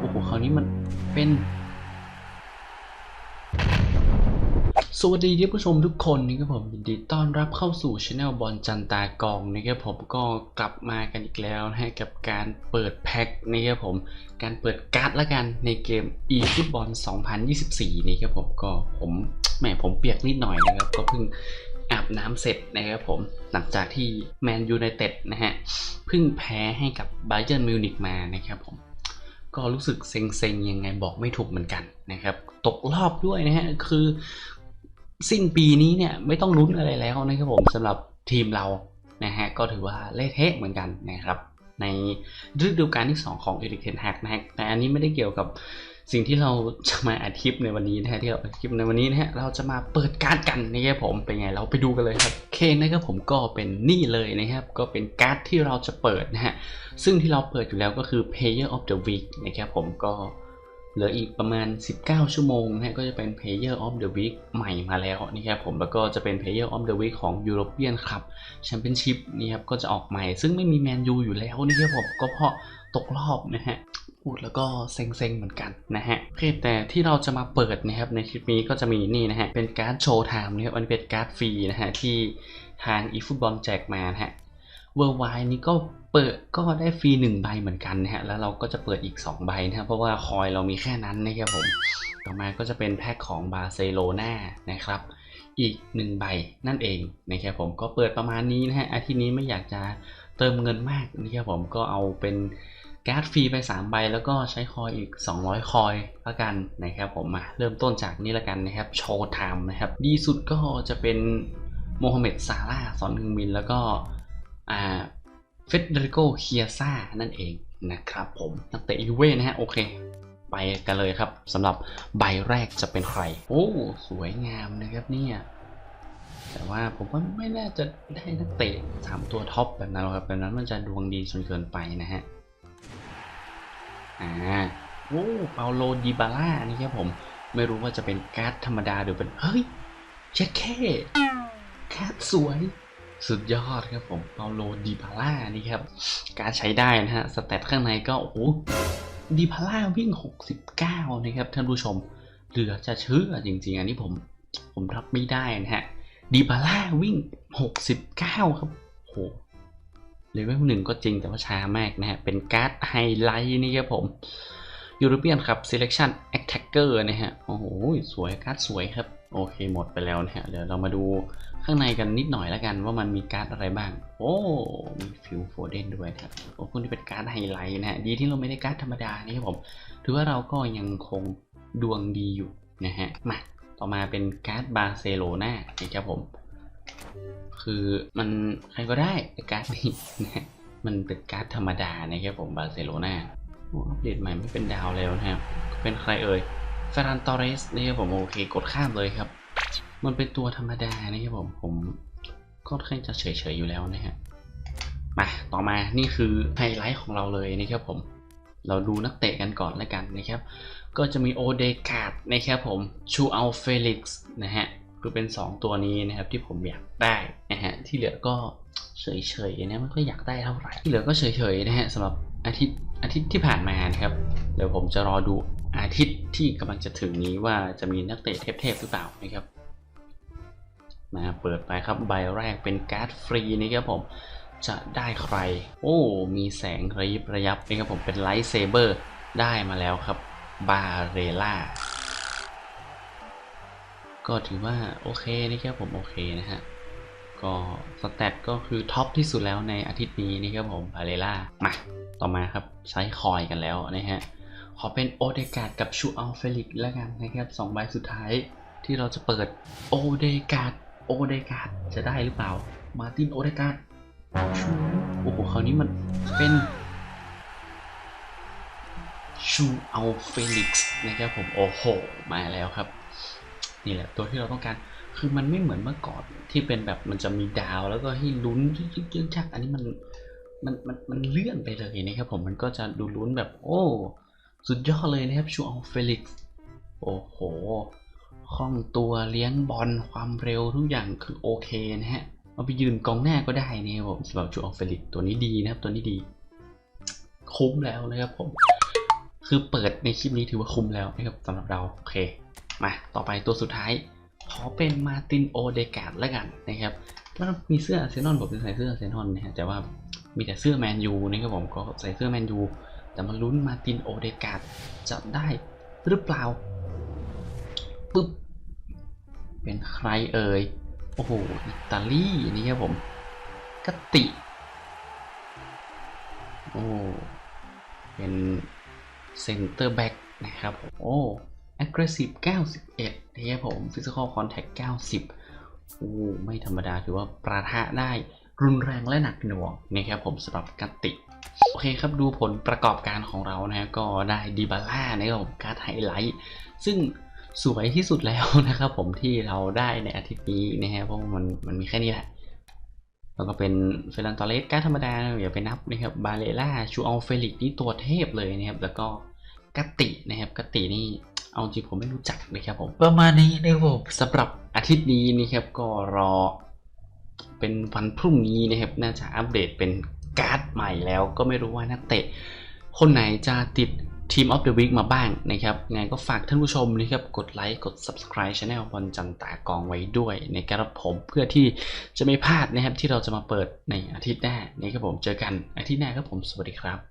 โอ้โหคราวนี้มันเป็น สวัสดีท่านผู้ชมทุกคนนะครับผมยินดีต้อนรับเข้าสู่ช anel บอลจันตากองนะครับผมก็กลับมากันอีกแล้วนะฮะกับการเปิดแพ็คนะครับผมการเปิดการ์ดละกันในเกม e ฟุตบอล2024 นี่ครับผมก็ผมแหมผมเปียกนิดหน่อยนะครับก็เพิ่งอาบน้ำเสร็จนะครับผมหลังจากที่แมนยูไนเต็ดนะฮะเพิ่งแพ้ให้กับไบเ e นมิวนิกมานะครับผม ก็รู้สึกเซ็งๆยังไงบอกไม่ถูกเหมือนกันนะครับ ตกรอบด้วยนะฮะคือสิ้นปีนี้เนี่ยไม่ต้องลุ้นอะไรแล้วนะครับผมสำหรับทีมเรานะฮะก็ถือว่าเละเทะเหมือนกันนะครับ ในฤดูกาลที่ 2 ของเอริกเทนแฮกนะฮะแต่อันนี้ไม่ได้เกี่ยวกับ สิ่งที่เราจะมาอัดคลิปในวันนี้นะฮะที่เราอัดคลิปในวันนี้นะฮะเราจะมาเปิดการ์ดกันนะครับผมเป็นไงเราไปดูกันเลยครับโอเคนะครับผมก็เป็นนี่เลยนะครับก็เป็นการ์ดที่เราจะเปิดนะฮะซึ่งที่เราเปิดอยู่แล้วก็คือ Player of the Week นะครับผมก็เหลืออีกประมาณ 19 ชั่วโมงนะฮะก็จะเป็น Player of the Week ใหม่มาแล้วนะครับผมแล้วก็จะเป็น Player of the Week ของ European Cup Championship นี่ครับก็จะออกใหม่ ซึ่งไม่มีแมนยูอยู่แล้วนะครับผมก็เพราะตกรอบนะฮะ พูดแล้วก็เซ็งๆเหมือนกันนะฮะโอเคแต่ที่เราจะมาเปิดนะครับในคลิปนี้ก็จะมีนี่นะฮะเป็นการ์ดโชว์ไทม์นะครับอันเป็นการ์ดฟรีนะฮะที่ทาง eFootball แจกมานะฮะเวอร์ไวนี้ก็เปิดก็ได้ฟรี1ใบเหมือนกันนะฮะแล้วเราก็จะเปิดอีก 2 ใบนะครับเพราะว่าคอยเรามีแค่นั้นนะครับผมต่อมาก็จะเป็นแพ็คของบาร์เซโลนานะครับอีก 1 ใบนั่นเองนะครับผมก็เปิดประมาณนี้นะฮะอาทิตย์นี้ไม่อยากจะเติมเงินมากนะครับผมก็เอาเป็น การ์ดฟรีไป 3 ใบแล้วก็ใช้คอยอีก 200 คอยละกันนะครับผมมาเริ่มต้นจากนี่ละกันนะครับโชว์ไทม์นะครับดีสุดก็จะเป็นโมฮัมเหม็ดซาร่าสอนฮึงมิน แล้วก็อ่าเฟเดริโกเคียซ่านั่นเองนะครับผมนักเตะยูเว่นะฮะโอเค ไปกันเลยครับสำหรับใบแรกจะเป็นใคร โอ้สวยงามนะครับเนี่ยแต่ว่าผมว่าไม่น่าจะได้นักเตะสามตัวท็อปแบบนั้นหรอกครับแบบนั้นมันจะดวงดีจนเกินไปนะฮะ อ่าโอ้เปาโลดิบาร่านี่ครับผม ไม่รู้ว่าจะเป็นการ์ดธรรมดาหรือเป็น เฮ้ยเช็ดแค่การ์ดสวยสุดยอดครับผมเปาโลดิบาร่านี่ครับ การใช้ได้นะฮะ สเตตข้างในก็ โอ้โหดิบาร่าวิ่ง 69 นะครับ ท่านผู้ชม เหลือจะเชื่อจริง ๆ อันนี้ผม ผมรับไม่ได้นะฮะดิบาร่าวิ่ง 69 ครับโห เลเวลหนึ่งก็จริงแต่ว่าช้ามากนะฮะ เป็นการ์ดไฮไลท์นี่ครับผม European ครับ Selection Attacker นะฮะ โอ้โห สวยการ์ดสวยครับ โอเคหมดไปแล้วนะฮะ เดี๋ยวเรามาดูข้างในกันนิดหน่อยแล้วกันว่ามันมีการ์ดอะไรบ้าง โอ้ มีฟิลโฟเดนด้วยครับโอ้คุณที่เป็นการ์ดไฮไลท์นะฮะ ดีที่เราไม่ได้การ์ดธรรมดานี่ครับผม ถือว่าเราก็ยังคงดวงดีอยู่นะฮะ มา ต่อมาเป็นการ์ดบาร์เซโลนานะครับผม คือมันใครก็ได้แต่การ์ดนี้นะฮะมันเป็นการ์ดธรรมดานะครับผมบาร์เซโลนาอัปเดตใหม่ไม่เป็นดาวแล้วนะครับ เป็นใครเอ่ยฟรานตอเรสนี่ครับผมโอเคกดข้ามเลยครับ มันเป็นตัวธรรมดานะครับผมผมก็ค่อนข้างจะเฉยๆอยู่แล้วนะฮะมาต่อมานี่คือไฮไลท์ของเราเลยนะครับผม เราดูนักเตะกันก่อนแล้วกันนะครับ ก็จะมีโอเดกาดนะครับผมชูอัลเฟลิกซ์นะฮะ คือเป็น 2 ตัวนี้นะครับที่ผมอยากได้นะฮะที่เหลือก็เฉยๆนะไม่ค่อยอยากได้เท่าไหร่ที่เหลือก็เฉยๆนะฮะสำหรับอาทิตย์อาทิตย์ที่ผ่านมานะครับเดี๋ยวผมจะรอดูอาทิตย์ที่กำลังจะถึงนี้ว่าจะมีนักเตะเทพๆหรือเปล่านะครับมาเปิดไปครับใบแรกเป็นการ์ดฟรีนะครับผมจะได้ใคร โอ้ มีแสงระยิบระยับนะครับผมเป็นไลท์เซเบอร์ได้มาแล้วครับบาเรล่า ก็ถือว่าโอเคนะครับผมโอเคนะฮะก็สแตทก็คือท็อปที่สุดแล้วในอาทิตย์นี้นะครับผมบาเรล่ามาต่อมาครับใช้คอยกันแล้วนะฮะขอเป็นโอเดกาดกับชูอัลเฟลิกแล้วกันนะครับสองใบสุดท้ายที่เราจะเปิดโอเดกาดโอเดกาดจะได้หรือเปล่า มาตินโอเดกาดชูโอ้โหคราวนี้มันเป็นชูอัลเฟลิกนะครับผมโอ้โหมาแล้วครับ นี่แหละตัวที่เราต้องการคือมันไม่เหมือนเมื่อก่อนที่เป็นแบบมันจะมีดาว แล้วก็ให้ลุ้นยึกยึกชักอันนี้มันมันมันมันเลื่อนไปเลยนะครับผมมันก็จะดูลุ้นแบบ โอ้ สุดยอดเลยนะครับชูอัลเฟลิกซ์โอ้โหคล่องตัวเลี้ยงบอลความเร็วทุกอย่างคือโอเคนะฮะเอาไปยืนกองหน้าก็ได้นะครับผมสำหรับชูอัลเฟลิกซ์ตัวนี้ดีนะครับตัวนี้ดี คุ้มแล้วนะครับผม คือเปิดในคลิปนี้ถือว่าคุ้มแล้วนะครับสำหรับเราโอเค มาต่อไปตัวสุดท้าย ขอเป็นมาตินโอเดกาดแล้วกันนะครับแล้วมีเสื้อเซนอลผมจะใส่เสื้อเซนอลนะฮะแต่ว่ามีแต่เสื้อแมนยูนะครับผมก็ใส่เสื้อแมนยูแต่มาลุ้นมาตินโอเดกาดจะได้หรือเปล่าปึ๊บเป็นใครเอ่ยโอ้โหอิตาลีนี่ครับผมกติโอ้เป็นเซนเตอร์แบ็กนะครับผมโอ้ aggressive 91นะครับผม physical contact 90 โอ้ไม่ธรรมดาถือว่าประทะได้รุนแรงและหนักหน่วงนะครับผมสำหรับกติ โอเคครับดูผลประกอบการของเรานะก็ได้ดีบาร่านะครับผมการไฮไลท์ ซึ่งสวยที่สุดแล้วนะครับผมที่เราได้ในอาทิตย์นี้นะฮะเพราะมันมันมีแค่นี้แหละแล้วก็เป็นเฟรันตอเลสการธรรมดาอย่าไปนับนะครับบาเลล่าชูอัลเฟลิกนี่ตัวเทพเลยนะครับแล้วก็ กตินะครับกตินี่เอาจริงผมไม่รู้จักนะครับผมประมาณนี้นะครับผมสำหรับอาทิตย์นี้นะครับก็รอ เป็นวันพรุ่งนี้นะครับน่าจะอัปเดตเป็นการ์ดใหม่แล้วก็ไม่รู้ว่านักเตะ คนไหนจะติดทีมออฟเดอะวีคมาบ้างนะครับไงก็ฝากท่านผู้ชมนะครับกดไลค์กด subscribe channel บอลจันตากองไว้ด้วยนะครับผมเพื่อที่จะไม่พลาดนะครับที่เราจะมาเปิดในอาทิตย์หน้านี่ครับผมเจอกันอาทิตย์หน้าครับผมสวัสดีครับ